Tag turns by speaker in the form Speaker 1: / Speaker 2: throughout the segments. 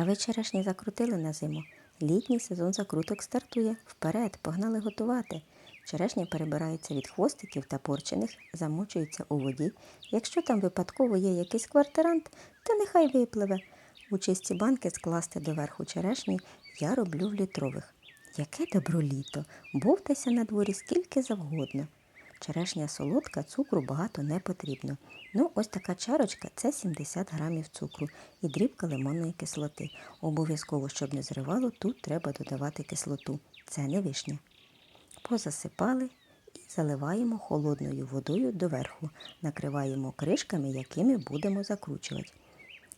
Speaker 1: А ви черешні закрутили на зиму? Літній сезон закруток стартує. Вперед, погнали готувати. Черешня перебирається від хвостиків та порчених, замочується у воді. Якщо там випадково є якийсь квартирант, то нехай випливе. У чисті банки скласти доверху черешні я роблю в літрових. Яке добро літо, бовтайся на дворі скільки завгодно. Черешня солодка, цукру багато не потрібно. Ну, ось така чарочка це 70 грамів цукру і дрібка лимонної кислоти. Обов'язково, щоб не зривало, тут треба додавати кислоту. Це не вишня. Позасипали і заливаємо холодною водою доверху. Накриваємо кришками, якими будемо закручувати.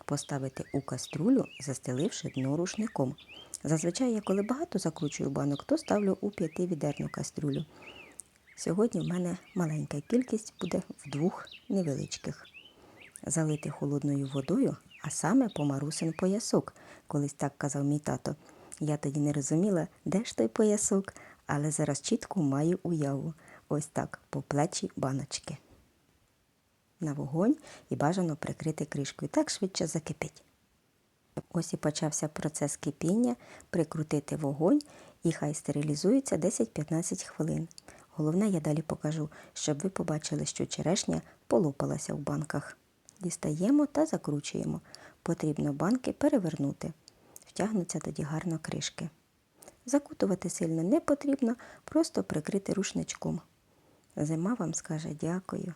Speaker 1: Поставити у каструлю, застеливши дно рушником. Зазвичай я коли багато закручую банок, то ставлю у п'ятивідерну каструлю. Сьогодні в мене маленька кількість буде в двох невеличких. Залити холодною водою, а саме по марусин поясок. Колись так казав мій тато. Я тоді не розуміла, де ж той поясок, але зараз чітко маю уяву. Ось так, по плечі баночки. На вогонь і бажано прикрити кришкою, так швидше закипить. Ось і почався процес кипіння, прикрутити вогонь і хай стерилізується 10-15 хвилин. Головне, я далі покажу, щоб ви побачили, що черешня полопалася в банках. Дістаємо та закручуємо. Потрібно банки перевернути. Втягнуться тоді гарно кришки. Закутувати сильно не потрібно, просто прикрити рушничком. Зима вам скаже дякую.